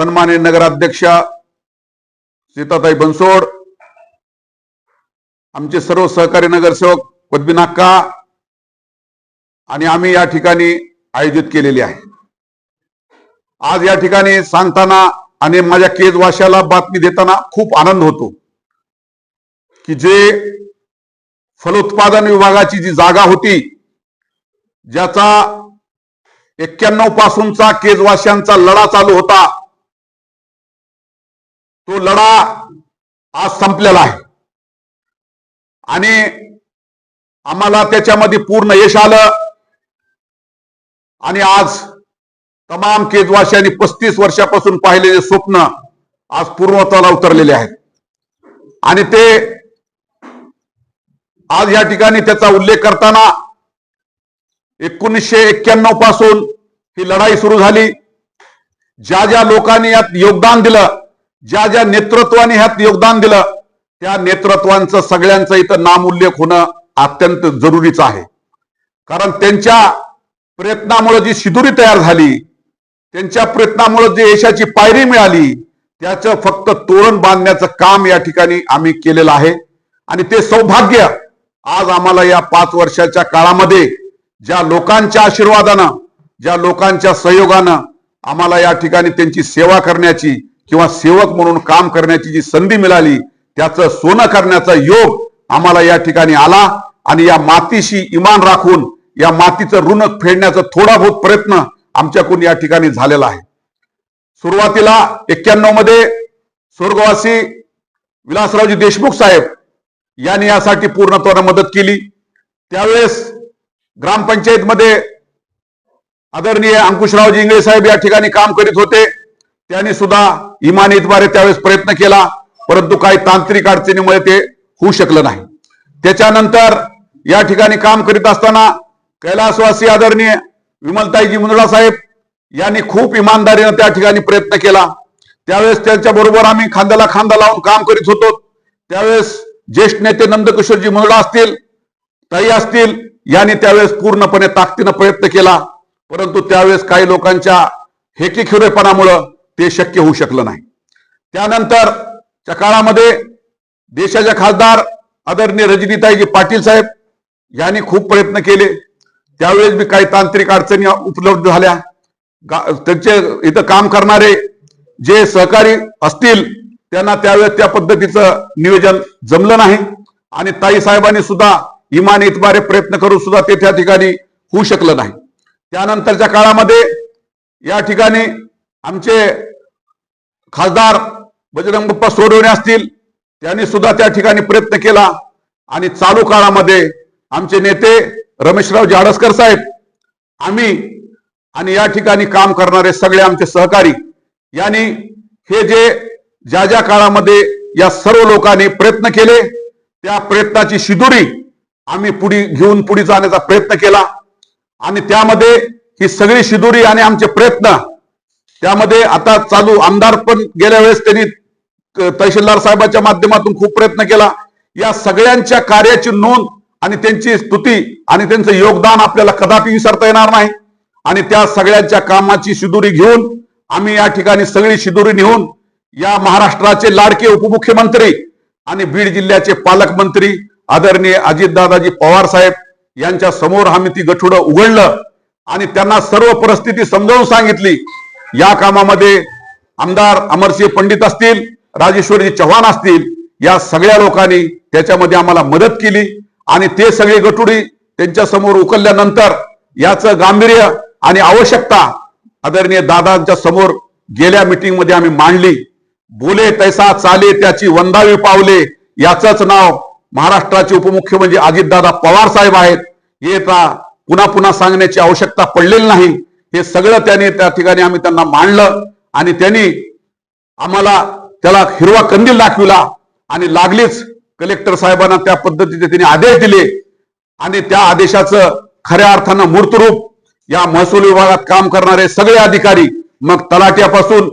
सन्मान्य नगराध्यक्ष सीताताई बनसोड आमचे सर्व सहकारी नगरसेवक पद्मीनाक्का आणि आम्ही या ठिकाणी आयोजित केलेली आहे. आज या ठिकाणी सांगताना आणि माझ्या केज वाशाला बातमी देताना खूप आनंद होतो की जे फलोत्पादन विभागाची जी जागा होती ज्याचा एक्क्याण्णव पासूनचा केजवाशांचा लढा चालू होता तो लढा आज संपलेला आहे. आणि आम्हाला त्याच्यामध्ये पूर्ण यश आलं. आणि आज तमाम केजवाशांनी पस्तीस वर्षापासून पाहिलेले स्वप्न आज पूर्णत्वाला उतरलेले आहेत. आणि ते आज या ठिकाणी त्याचा उल्लेख करताना एकोणीसशे एक्क्याण्णवपासून ही लढाई सुरू झाली. ज्या ज्या लोकांनी यात योगदान दिलं ज्या ज्या नेतृत्वाने ह्यात योगदान दिलं त्या नेतृत्वांचं सगळ्यांचं इथं नामोल्लेख होणं अत्यंत जरुरीचं आहे. कारण त्यांच्या प्रयत्नामुळे जी शिदुरी तयार झाली त्यांच्या प्रयत्नामुळे जे यशाची पायरी मिळाली त्याचं फक्त तोरण बांधण्याचं काम या ठिकाणी आम्ही केलेलं आहे. आणि ते सौभाग्य आज आम्हाला या पाच वर्षाच्या काळामध्ये ज्या लोकांच्या आशीर्वादानं ज्या लोकांच्या सहयोगानं आम्हाला या ठिकाणी त्यांची सेवा करण्याची किंवा सेवक म्हणून काम करण्याची जी संधी मिळाली त्याचं सोनं करण्याचा योग आम्हाला या ठिकाणी आला आणि या मातीशी इमान राखून या मातीचं ऋण फेडण्याचा थोडा बहुत प्रयत्न आमच्याकडून या ठिकाणी झालेला आहे. सुरुवातीला एक्क्याण्णवमध्ये स्वर्गवासी विलासरावजी देशमुख साहेब यांनी यासाठी पूर्णत्वानं मदत केली. त्यावेळेस ग्रामपंचायतमध्ये आदरणीय अंकुशरावजी इंगळे साहेब या ठिकाणी काम करीत होते. त्याने सुद्धा इमानीद्वारे त्यावेळेस प्रयत्न केला परंतु काही तांत्रिक अडचणीमुळे ते होऊ शकलं नाही. त्याच्यानंतर या ठिकाणी काम करीत असताना कैलासवासी आदरणीय विमलताईजी मुंदडा साहेब यांनी खूप इमानदारीनं त्या ठिकाणी प्रयत्न केला. त्यावेळेस त्यांच्या बरोबर आम्ही खांद्याला खांदा लावून काम करीत होतो. त्यावेळेस ज्येष्ठ नेते नंदकिशोरजी मुंदडा असतील ताई असतील यांनी त्यावेळेस पूर्णपणे ताकदीनं प्रयत्न केला. परंतु त्यावेळेस काही लोकांच्या हेकीखिरेपणामुळं ते शक्य होऊ शकलं नाही. त्यानंतरच्या काळामध्ये देशाच्या खासदार आदरणीय रजनीताईजी पाटील साहेब यांनी खूप प्रयत्न केले. त्यावेळेस मी काही तांत्रिक अडचणी उपलब्ध झाल्या. त्यांचे इथं काम करणारे जे सहकारी असतील त्यांना त्यावेळेस त्या पद्धतीचं नियोजन जमलं नाही. आणि ताई साहेबांनी सुद्धा इमान इतबारे प्रयत्न करून सुद्धा ते त्या ठिकाणी होऊ शकलं नाही. त्यानंतरच्या काळामध्ये या ठिकाणी आमचे खासदार बजरंग बाप्पा सोडवणे असतील त्यांनी सुद्धा त्या ठिकाणी प्रयत्न केला. आणि चालू काळामध्ये आमचे नेते रमेशराव जाडसकर साहेब आम्ही आणि या ठिकाणी काम करणारे सगळे आमचे सहकारी यांनी हे जे ज्या ज्या काळामध्ये या सर्व लोकांनी प्रयत्न केले त्या प्रयत्नाची शिदुरी आम्ही पुढे घेऊन पुढे जाण्याचा प्रयत्न केला. आणि त्यामध्ये ही सगळी शिदुरी आणि आमचे प्रयत्न त्यामध्ये आता चालू आमदार पण गेल्या वेळेस त्यांनी तहसीलदार साहेबांच्या माध्यमातून खूप प्रयत्न केला. या सगळ्यांच्या कार्याची नोंद आणि त्यांची स्तुती आणि त्यांचं योगदान आपल्याला कदापि विसरता येणार नाही. आणि त्या सगळ्यांच्या कामाची शिदुरी घेऊन आम्ही या ठिकाणी सगळी शिदुरी नेऊन या महाराष्ट्राचे लाडके उपमुख्यमंत्री आणि बीड जिल्ह्याचे पालकमंत्री आदरणीय अजितदादाजी पवार साहेब यांच्या समोर आम्ही ती गठुडं उघडलं आणि त्यांना सर्व परिस्थिती समजावून सांगितली. या कामामध्ये आमदार अमरसिंह पंडित असतील राजेश्वरजी चव्हाण असतील या सगळ्या लोकांनी त्याच्यामध्ये आम्हाला मदत केली. आणि ते सगळे गटुडी त्यांच्यासमोर उकलल्यानंतर याचं गांभीर्य आणि आवश्यकता आदरणीय दादांच्या समोर गेल्या मीटिंगमध्ये आम्ही मांडली. बोले तैसा चाले त्याची वंदावी पावले याचंच नाव महाराष्ट्राचे उपमुख्यमंत्री अजितदादा पवार साहेब आहेत. हे पुन्हा पुन्हा सांगण्याची आवश्यकता पडलेली नाही. हे सगळं त्याने त्या ठिकाणी आम्ही त्यांना मांडलं आणि त्यांनी आम्हाला त्याला हिरवा कंदील दाखविला आणि लागलीच कलेक्टर साहेबांना त्या पद्धतीचे त्यांनी आदेश दिले. आणि त्या आदेशाचं खऱ्या अर्थानं मूर्तरूप या महसूल विभागात काम करणारे सगळे अधिकारी मग तलाट्यापासून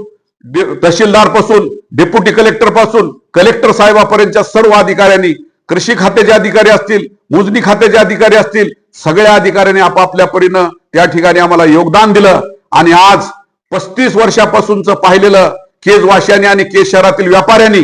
तहसीलदारपासून डेप्युटी कलेक्टरपासून कलेक्टर साहेबापर्यंतच्या सर्व अधिकाऱ्यांनी कृषी खात्याचे अधिकारी असतील मोजणी खात्याचे अधिकारी असतील सगळ्या अधिकाऱ्यांनी आपापल्या परीनं त्या ठिकाणी आम्हाला योगदान दिलं आणि आज पस्तीस वर्षापासूनच पाहिलेलं केज वाशाने आणि केज शहरातील व्यापाऱ्यांनी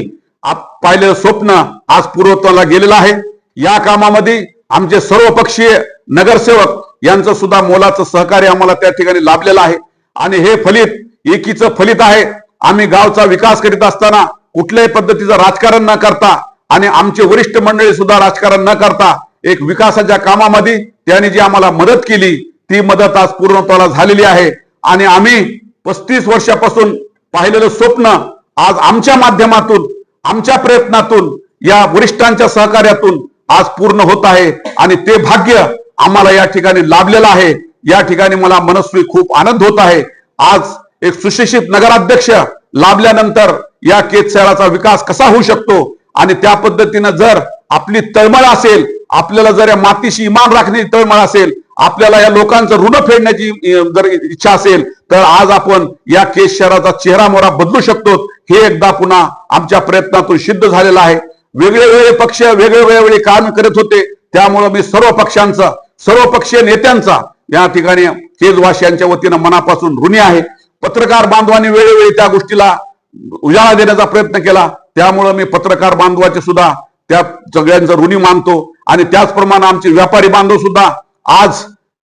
पाहिलेलं स्वप्न आज पूर्वत्वाला गेलेलं आहे. या कामामध्ये आमचे सर्व पक्षीय नगरसेवक यांचं सुद्धा मोलाचं सहकार्य आम्हाला त्या ठिकाणी लाभलेलं आहे. आणि हे फलित एकीचं फलित आहे. आम्ही गावचा विकास करीत असताना कुठल्याही पद्धतीचं राजकारण न करता आणि आमचे वरिष्ठ मंडळी सुद्धा राजकारण न करता एक विकासाच्या कामामध्ये त्यांनी जी आम्हाला मदत केली ती मदत आज पूर्णत्वाला झालेली आहे. आणि आम्ही पस्तीस वर्षापासून पाहिलेलं स्वप्न आज आमच्या माध्यमातून आमच्या प्रयत्नातून या वरिष्ठांच्या सहकार्यातून आज पूर्ण होत आहे. आणि ते भाग्य आम्हाला या ठिकाणी लाभलेलं आहे. या ठिकाणी मला मनस्वी खूप आनंद होत आहे. आज एक सुशिक्षित नगराध्यक्ष लाभल्यानंतर या केत शहराचा विकास कसा होऊ शकतो? आणि त्या पद्धतीनं जर आपली तळमळ असेल आपल्याला जर या मातीशी इमान राखण्याची तळमळ असेल आपल्याला या लोकांचं ऋण फेडण्याची जर इच्छा असेल तर आज आपण या केस शहराचा चेहरा मोहरा बदलू शकतो. हे एकदा पुन्हा आमच्या प्रयत्नातून सिद्ध झालेलं आहे. वेगवेगळे पक्ष वेगळे वेगळे काम करत होते. त्यामुळं मी सर्व पक्षांचा सर्व पक्षीय नेत्यांचा या ठिकाणी केजवासियांच्या वतीनं मनापासून ऋणी आहे. पत्रकार बांधवांनी वेळोवेळी त्या गोष्टीला उजाळा देण्याचा प्रयत्न केला. त्यामुळं मी पत्रकार बांधवाचे सुद्धा त्या सगळ्यांचं ऋणी मानतो. आणि त्याचप्रमाणे आमचे व्यापारी बांधव सुद्धा आज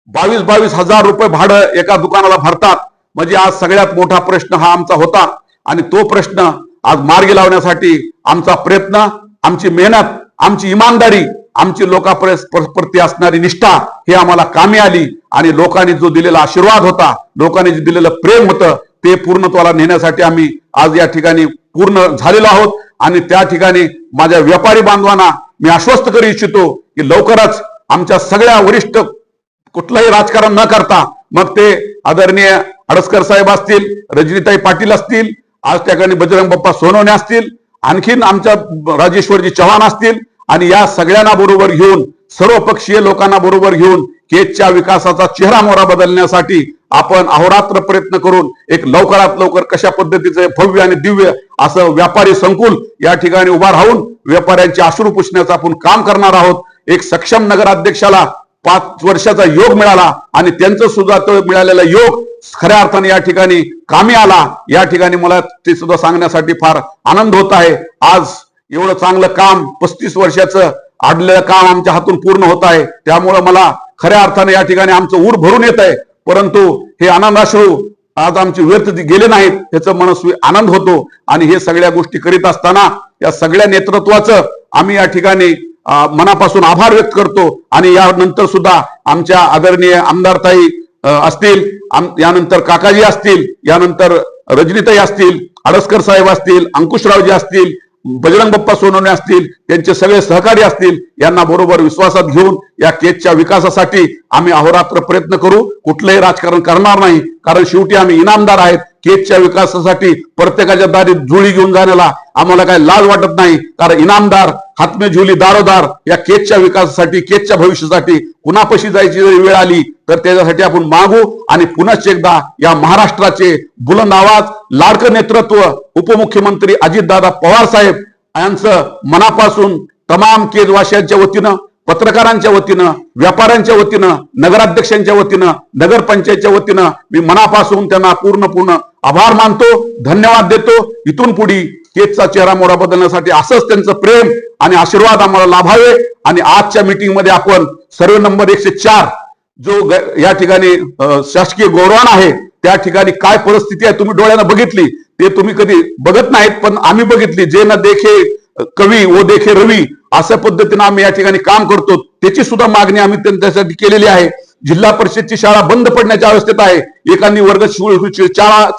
बावीस बावीस हजार रुपये भाडं एका दुकानाला भरतात. म्हणजे आज सगळ्यात मोठा प्रश्न हा आमचा होता. आणि तो प्रश्न आज मार्गी लावण्यासाठी आमचा प्रयत्न आमची मेहनत आमची इमानदारी आमची लोकांप्रती असणारी निष्ठा हे आम्हाला कामी आली. आणि लोकांनी जो दिलेला आशीर्वाद होता लोकांनी जे दिलेलं प्रेम होतं ते पूर्णत्वाला नेण्यासाठी आम्ही आज या ठिकाणी पूर्ण झालेलो आहोत. आणि त्या ठिकाणी माझ्या व्यापारी बांधवांना मी आश्वस्त करू इच्छितो की लवकरच आमच्या सगळ्या वरिष्ठ कुठलंही राजकारण न करता मग ते आदरणीय अडसकर साहेब असतील रजनीताई पाटील असतील आज त्या ठिकाणी बजरंग बाप्पा सोनवणे असतील आणखीन आमच्या राजेश्वरजी चव्हाण असतील आणि या सगळ्यांना बरोबर घेऊन सर्वपक्षीय लोकांना बरोबर घेऊन केजच्या विकासाचा चेहरा मोहरा बदलण्यासाठी आपण अहोरात्र प्रयत्न करून एक लवकरात लवकर कशा पद्धतीचे भव्य आणि दिव्य असं व्यापारी संकुल या ठिकाणी उभा राहून व्यापाऱ्यांचे अश्रू पुसण्याचं आपण काम करणार आहोत. एक सक्षम नगराध्यक्षाला पाच वर्षाचा योग मिळाला आणि त्यांचं सुद्धा तो मिळालेला योग खऱ्या अर्थाने या ठिकाणी कामी आला. या ठिकाणी मला ते सुद्धा सांगण्यासाठी फार आनंद होत आहे. आज एवढं चांगलं काम पस्तीस वर्षाचं आडलेलं काम आमच्या हातून पूर्ण होत आहे. त्यामुळं मला खऱ्या अर्थाने या ठिकाणी आमचं ऊर भरून येत आहे. परंतु हे आनंदाश्रू आज आमचे व्यर्थ गेले नाहीत ह्याचं मनस्वी आनंद होतो. आणि हे सगळ्या गोष्टी करीत असताना या सगळ्या नेतृत्वाचं आम्ही या ठिकाणी मनापासून आभार व्यक्त करतो. आणि यानंतर सुद्धा आमच्या आदरणीय आमदारताई असतील यानंतर काकाजी असतील यानंतर रजनीताई असतील अडसकर साहेब असतील अंकुशरावजी असतील बजरंग बाप्पा सोनवणे असतील त्यांचे सगळे सहकारी असतील यांना बरोबर विश्वासात घेऊन या केसच्या विकासासाठी आम्ही अहोरात्र प्रयत्न करू. कुठलंही राजकारण करणार नाही कारण शेवटी आम्ही इनामदार आहेत. केजच्या विकासासाठी प्रत्येकाच्या दारी जुळी घेऊन जाण्याला आम्हाला काही लाज वाटत नाही? कारण इनामदार हातमे झुली दारोदार या केजच्या विकासासाठी केजच्या भविष्यासाठी कुणापाशी जायची जरी वेळ आली तर त्याच्यासाठी आपण मागू आणि पुनश्च एकदा या महाराष्ट्राचे बुलंद आवाज लाडकं नेतृत्व उपमुख्यमंत्री अजितदादा पवार साहेब यांचं मनापासून तमाम केजवासियांच्या वतीनं पत्रकारांच्या वतीनं व्यापाऱ्यांच्या वतीनं नगराध्यक्षांच्या वतीनं नगरपंचायतच्या वतीनं मी मनापासून त्यांना पूर्ण पूर्ण आभार मानतो धन्यवाद देतो. इथून पुढे केजचा चेहरा मोडा बदलण्यासाठी असंच त्यांचं प्रेम आणि आशीर्वाद आम्हाला लाभावे. आणि आजच्या मीटिंगमध्ये आपण सर्व नंबर एकशे चार जो या ठिकाणी शासकीय गौरवान आहे त्या ठिकाणी काय परिस्थिती आहे तुम्ही डोळ्यानं बघितली. ते तुम्ही कधी बघत नाहीत पण आम्ही बघितली. जे ना देखे कवी व देखे रवी अशा पद्धतीनं आम्ही या ठिकाणी काम करतो. त्याची सुद्धा मागणी आम्ही त्यांच्यासाठी केलेली आहे. जिल्हा परिषदची शाळा बंद पडण्याच्या अवस्थेत आहे. एकांनी वर्ग शाळा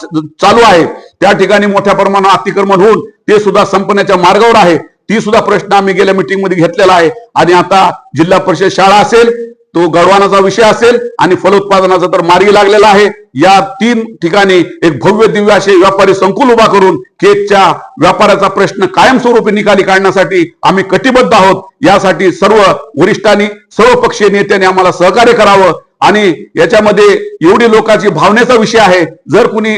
चालू आहे. त्या ठिकाणी मोठ्या प्रमाणात अतिक्रमण होऊन ते सुद्धा संपण्याच्या मार्गावर आहे. ती सुद्धा प्रश्न आम्ही गेल्या मीटिंगमध्ये घेतलेला आहे. आणि आता जिल्हा परिषद शाळा असेल तो गडवानाचा विषय असेल आणि फलोत्पादनाचा तर मार्गी लागलेला आहे. या तीन ठिकाणी एक भव्य दिव्य असे व्यापारी संकुल उभा करून केकच्या व्यापाराचा प्रश्न कायमस्वरूपी निकाली काढण्यासाठी आम्ही कटिबद्ध आहोत. यासाठी सर्व वरिष्ठांनी सर्व पक्षीय नेत्यांनी आम्हाला सहकार्य करावं. आणि याच्यामध्ये एवढी लोकांची भावनेचा विषय आहे. जर कुणी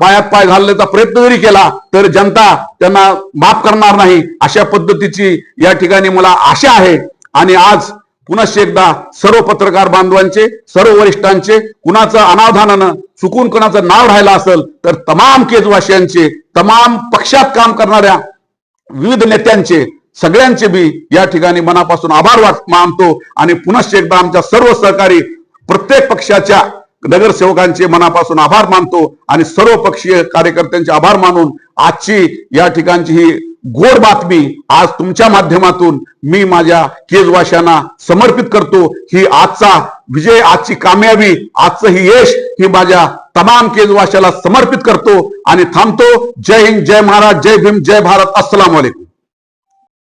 पायात पाय घालण्याचा प्रयत्न जरी केला तर जनता त्यांना माफ करणार नाही. अशा पद्धतीची या ठिकाणी मला आशा आहे. आणि आज पुनश्च एकदा सर्व पत्रकार बांधवांचे सर्व वरिष्ठांचे कुणाचं अनावधानानं चुकून कुणाचं नाव राहिलं असेल तर तमाम केजवासियांचे तमाम पक्षात काम करणाऱ्या विविध नेत्यांचे सगळ्यांचे बी या ठिकाणी मनापासून आभार मानतो आणि पुनश्च एकदा आमच्या सर्व सहकारी प्रत्येक पक्षाच्या नगरसेवकांचे मनापासून आभार मानतो आणि सर्व पक्षीय कार्यकर्त्यांचे आभार मानून आजची या ठिकाणची ही गोड बातमी आज तुमच्या माध्यमातून मी माझ्या केजवाशांना समर्पित करतो. ही आजचा विजय आजची कामयाबी आजचं ही यश ही माझ्या तमाम केजवाशाला समर्पित करतो. आणि थांबतो. जय हिंद जय महाराज जय भीम जय भारत. अस्सलाम वालेकुम